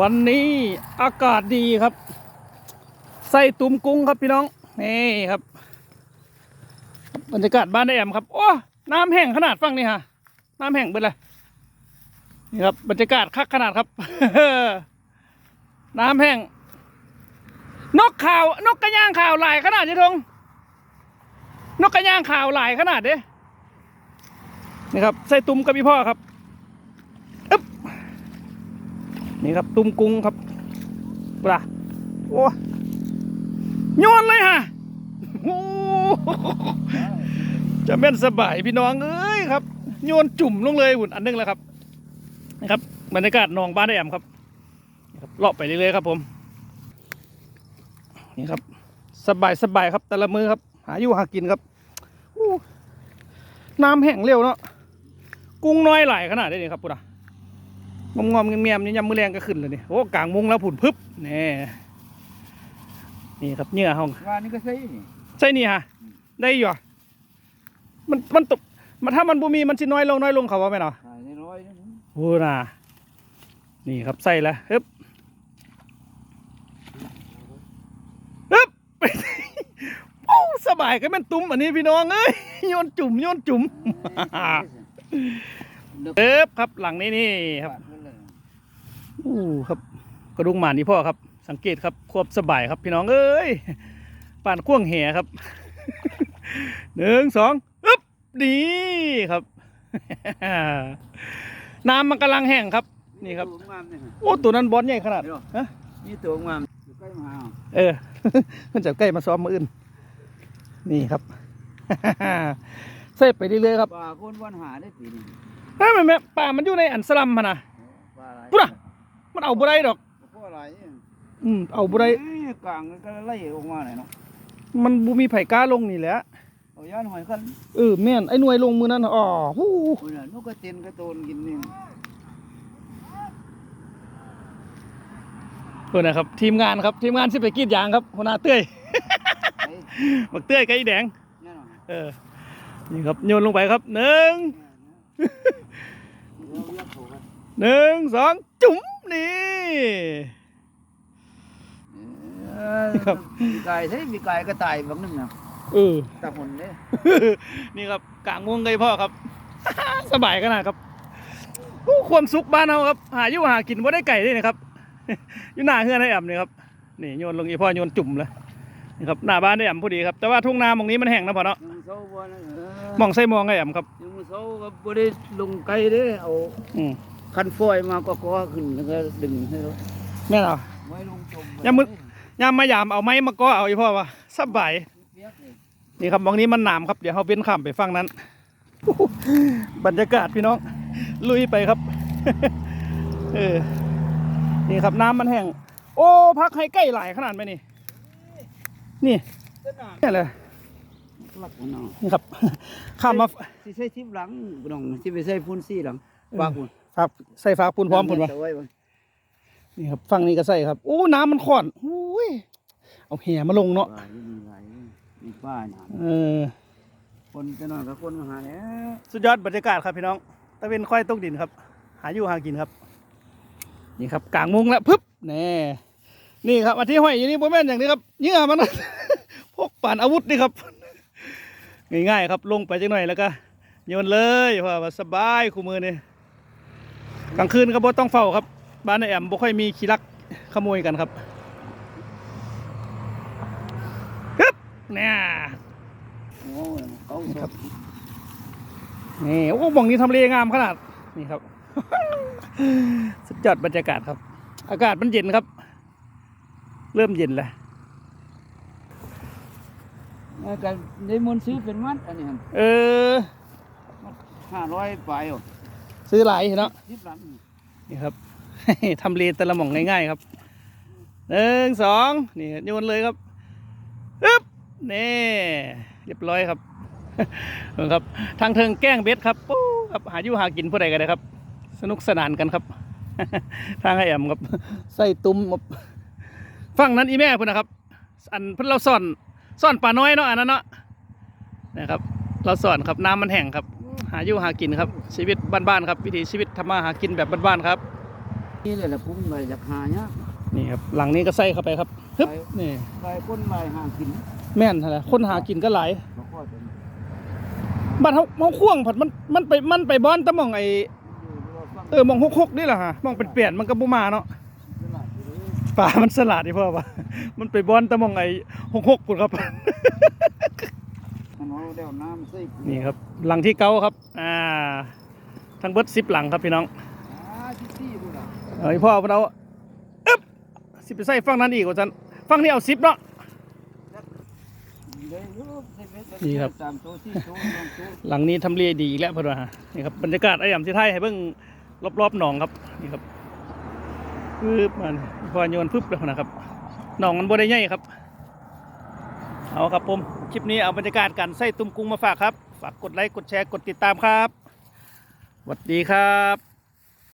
วันนี้อากาศดีครับ ใส่ตุ่มกุ้งครับพี่น้อง นี่ครับ บรรยากาศบ้านได้แอมครับ โอ้น้ำแห้งขนาดฟังนี่ฮะ น้ำแห้งเป็นไรนี่ครับ บรรยากาศคักขนาดครับ น้ำแห้ง นกข่าว นกกระย่างข่าวหลายขนาดเจ๊ทงนกกระย่างข่าวหลายขนาดเด้นี่ครับ ใส่ตุ่มกับพี่พ่อครับ นี่ครับตุ้มกุ้งครับปลาโอ้โยนเลยฮะโอ้จะแม่นสบายพี่น้องเอ้ยครับโยนจุ่มลงเลยหุ่นอันหนึงแล้วครับนะครับบรรยากาศหนองบ้านได้แอมครับครับเลาะไปเรื่อยๆครับผมนี่ครับ สบายสบายครับ แต่ละมือครับ หาอยู่หากินครับน้ำแห้งเร็วเนาะกุ้งน้อยหลายขนาดนี้ครับปุ๊ดะ งอมงอมๆเงียบๆนี่ยำมือแรงก็ขึ้นเลยนี่โอ้กลางมุงแล้วผุนพึบนี่นี่ครับเหงื่อห้องว่านี่ก็ใช่นี่ใช่นี่ฮะได้อยู่อะมันมันตกมันถ้ามันบูมีมันสิน้อยลงน้อยลงเขาว่าไหมเนาะขายได้ร้อยนะโอ้น่ะนี่ครับใส่แล้วฮึบฮึบโอ้สบายก็แม่นตุ้มอันนี้พี่น้องเอ้ยโยนจุ่มโยนจุ่มเอ๊บครับหลังนี้นี่ครับ อู้ครับกระดุงหมานนี่พ่อครับ สังเกตครับควบสบายครับพี่น้องเอ้ยป่านข่วงแห่ครับหนึ่งสองอึ๊บดีครับ น้ำมันกำลังแห้งครับ นี่ครับตัวงามนี่โอ้ตัวนั้นบอลใหญ่ขนาดฮะนี่ตัวงามอยู่ใกล้มาเอาเออมันจะใกล้มาซ้อมมืออื่น นี่ครับเซฟไปเรื่อยๆครับปลาคนวันหาได้ปีนี้เฮ้ยแม่แม่ป่ามันอยู่ในอันสลัมพะนะปลาอะไรปุ๊ดอะ มันเอาบุไรดอกปลาอะไรเนี่ยอืมเอาบุไรเอ้ยกลางก็ไล่ออกมาเลยเนาะมันบูมีไผ่กล้าลงนี่แหละเอาย่านหอยคันเออแม่นไอ้หน่วยลงมือนั้นน่ะอ๋อฮู้คนน่ะนกกระเต็นกระโตนกินนี่เพื่อนนะครับ ทีมงานครับทีมงานสิไปกรีดยางครับหัวหน้าเต้ย ไอ้บักเต้ยกับไอ้แดงเนี่ยเนาะเออ นี่ครับโยนลงไปครับหนึ่ง เหนึ่งสองจุ๋มนี่เออมีไก่ใช่มีไก่ก็ตายบางนึงนะเออตาหนเนี่ยนี่ครับกลางวงไกพ่อครับ สบายขนาดครับโอ้ความสุขบ้านเราครับ หาอยู่หากินว่าได้ไก่ด้วยนะครับอยู่หน้าเฮือนได้แอมนี่ครับนี่โยนลงอีพ่อโยนจุ่มเลยนี่ครับหน้าบ้านได้แอมพอดีครับแต่ว่าทุ่งนาหมองนี้มันแห้งนะพ่อเนาะยังเศร้าบ่นะเออหมองใส่มองไอ้แอมครับยังเศร้าก็บ่ได้ลงไกลเด้เอาอืม คันฟอยมาก็ก็ขึ้นแล้วก็ดึงให้รถแม่นเอาไว้ลงจมอย่ามึกยามมายามเอาไม้มาก็เอาอีพ่อวะสบายเปียกเลยนี่ครับมองนี้มันหนามครับเดี๋ยวเขาเป็นข้ามไปฟังนั้น บรรยากาศพี่น้อง ลุยไปครับ เออนี่ครับน้ำมันแห้งโอ้พักให้ใกล้หลายขนาดไหมนี่ นี่ต้นหนานี่เลยหลักของน้องนี่ครับข้ามมาสิใส่ทิพหลังน้องสิไปใส่พุ่นซี่หลังปากพุ่น ฝากใส่ฝากปูนพร้อมปูนวะเอาไว้ไว้นี่ครับฟังนี่ก็ใส่ครับโอ้น้ำมันข่อนอุ้ยเอาแห่มาลงเนาะป้าอยู่มีหลายมีป้าหนาเออคนจะนอนกับคนมาหาแล้วสุดยอดบรรยากาศครับพี่น้องตะเวนค่อยตกดินครับ หาอยู่หากินครับ นี่ครับกลางมุงแล้วปึ๊บแน่นี่ครับอันที่ห้อยอยู่นี่โมแม่นอย่างนี้ครับเหงื่อมันพกป่านอาวุธนี่ครับ ง่ายๆครับลงไปจังหน่อยแล้วก็โยนเลยเพราะว่าสบายคู่มือนี่ กลางคืนก็บ่ต้องเฝ้าครับบ้านในแอมบ่ค่อยมีขี้ลักขโมยกันครับปึ๊บเนี่ยโอ้ยเขาสอบนี่โอ้หมองนี้ทำเลงามขนาดนี่ครับสุดยอดบรรยากาศครับ อากาศมันเย็นครับ เริ่มเย็นแล้วแล้วกันได้มนต์ซื้อเป็นมัดอันนี้เออห้าร้อยปลายอะ ซื้อหลายเนาะทิพหลังนี่ครับทำเลแต่ละหม่องง่ายๆครับหนึ่งสองนี่โยนเลยครับอึ๊บนี่เรียบร้อยครับเออครับ ทางเทิงแกล้งเบ็ดครับปู๊ครับหาอยู่หากินผู้ใดก็ได้ครับ สนุกสนานกันครับ ทางไอแอมครับใส่ตุ้มครับฟังนั้นอีแม่พุ่นนะครับ อันเพิ่นเราสอนสอนปลาน้อยเนาะอันนั้นเนาะนะครับ เราสอนครับน้ำมันแห้งครับ หาอยู่หากินครับ ชีวิตบ้านๆครับ วิถีชีวิตทำมาหากินแบบบ้านๆครับ นี่เลยละพุ่มเลยอยากหาเนี่ยนี่ครับหลังนี้ก็ใส่เข้าไปครับฮึบนี่ไปก้นไปหากิน แม่นหั่นล่ะคนหากินก็หลายบ่ค่อยเป็นบ้านเฮาเฮาข่วงผัดมันมันไปมันไปบอนแตะมองไอ้เออมองหกๆนี่แหละฮะมองเป็นเปลี่ยนมันก็บ่มาเนาะป่ามันสลัดนี่พ่อว่ามันไปบอนแตะมองไอ้หกๆพุ่นครับมั นเอาเดี๋ยวน้ำใส่นี่ครับหลังที่เก้าครับอ่าทั้งเบิด10หลังครับพี่น้องอ่าชิซี่ดูนะเอาให้พ่อเพิ่นเอาอึ๊บสิไปใส่ฝั่งนั้นอีกว่าซั่นฝั่งนี้เอา10เนาะนี่เลยโยกใส่เม็ดนี่ครับสามตัวสี่ตัวสองตัวหลังนี้ทำเลดีอีกแล้วเพื่อนว่านี่ครับบรรยากาศไอ้ยำที่ไทยให้เบิ่งรอบๆหนองครับนี่ครับปึ๊บมันพอโยนปึ๊บแล้วนะครับหนองมันบ่ได้ใหญ่ครับ เอาครับผม คลิปนี้เอาบรรยากาศการใส่ตุ้มกุ้งมาฝากครับ ฝากกดไลค์ กดแชร์ กดติดตามครับสวัสดีครับ